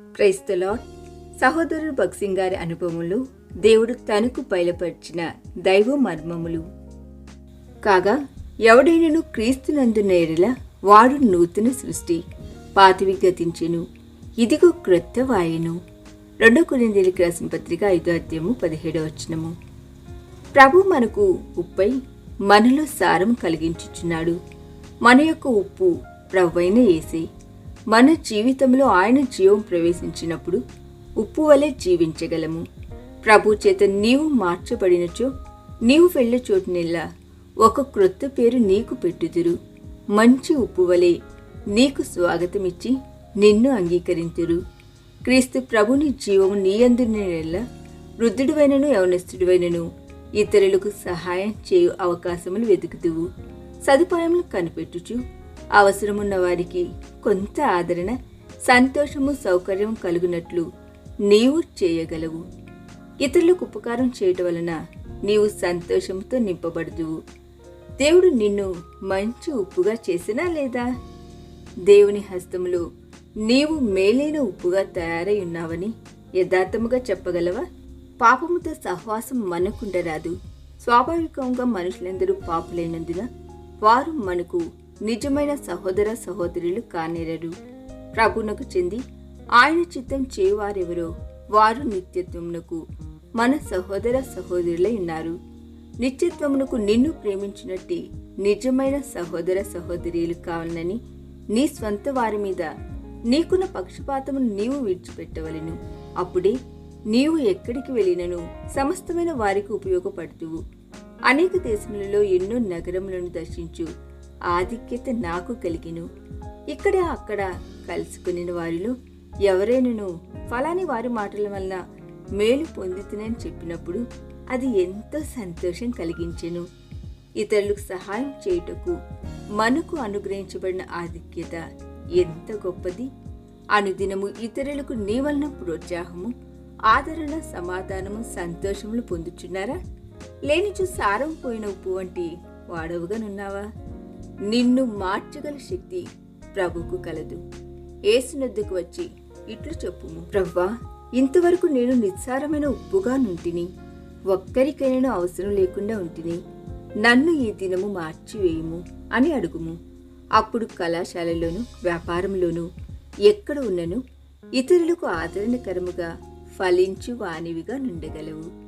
క్రైస్తలో సహోదరుడు భక్సింగ్ గారి అనుభవములు దేవుడు తనకు బయలుపరిచిన దైవ మర్మములు. కాగా ఎవడైనను క్రీస్తునందున ఎడల వాడు నూతన సృష్టి పాతివి గతించెను ఇదిగో క్రొత్త వాయును. రెండో కొరిందేలికి రాసిన పత్రిక ఐదో అధ్యాయము పదిహేడో వచనము. ప్రభు మనకు ఉప్పై మనలో సారం కలిగించుచున్నాడు. మన యొక్క ఉప్పు ప్రభువైన ఏసే. మన జీవితంలో ఆయన జీవం ప్రవేశించినప్పుడు ఉప్పు వలె జీవించగలము. ప్రభు చేత నీవు మార్చబడినచో నీవు వెళ్ళే చోటునెల్లా ఒక క్రొత్త పేరు నీకు పెట్టుదురు. మంచి ఉప్పు వలె నీకు స్వాగతమిచ్చి నిన్ను అంగీకరించురు క్రీస్తు ప్రభుని జీవము నీయందునెల్లా వృద్ధుడివైనను యవనస్తుడివైనను ఇతరులకు సహాయం చేయు అవకాశములు వెతుకుతువు సదుపాయములు కనిపెట్టుచు అవసరమున్న వారికి కొంత ఆదరణ సంతోషము సౌకర్యం కలుగునట్లు నీవు చేయగలవు. ఇతరులకు ఉపకారం చేయటం వలన నీవు సంతోషంతో నింపబడుదువు. దేవుడు నిన్ను మంచి ఉప్పుగా చేసినా లేదా? దేవుని హస్తములో నీవు మేలైన ఉప్పుగా తయారై ఉన్నావని యథార్థముగా చెప్పగలవా? పాపముతో సహవాసం మనకుండరాదు. స్వాభావికంగా మనుషులందరూ పాపులైనందున వారు మనకు నిజమైన సహోదర సహోదరులు కానేరరు. ప్రభునకు చెంది ఆయన చిత్తం చేయవారెవరో వారు నిత్యత్వమునకు మన సహోదర సహోదరులై ఉన్నారు. నిత్యత్వమునకు నిన్ను ప్రేమించినట్టే నిజమైన సహోదర సహోదరులు కావాలని నీ స్వంత వారి మీద నీకున్న పక్షపాతమును నీవు విడిచిపెట్టవలెను. అప్పుడే నీవు ఎక్కడికి వెళ్ళినను సమస్తమైన వారికి ఉపయోగపడుతువు. అనేక దేశములలో ఎన్నో నగరములను దర్శించు ఆధిక్యత నాకు కలిగిను. ఇక్కడ అక్కడ కలుసుకుని వారిలో ఎవరైనను ఫలాని వారి మాటల వలన మేలు పొందుతునని చెప్పినప్పుడు అది ఎంతో సంతోషం కలిగించెను. ఇతరులకు సహాయం చేయుటకు మనకు అనుగ్రహించబడిన ఆధిక్యత ఎంత గొప్పది! అనుదినము ఇతరులకు నీ వలన ప్రోత్సాహము ఆదరణ సమాధానము సంతోషములు పొందుచున్నారా? లేనిచు సారం పోయిన ఉప్పు వంటి వాడవుగానున్నావా? నిన్ను మార్చగల శక్తి ప్రభుకు కలదు. ఏసునొద్దకు వచ్చి ఇట్లు చెప్పుము. ప్రవ్వా ఇంతవరకు నేను నిస్సారమైన ఉప్పుగా నుంటిని ఒక్కరికైనా అవసరం లేకుండా ఉంటిని నన్ను ఈ దినము మార్చివేయము అని అడుగుము. అప్పుడు కళాశాలలోను వ్యాపారంలోను ఎక్కడ ఉన్నను ఇతరులకు ఆదరణకరముగా ఫలించు వానివిగా నుండగలవు.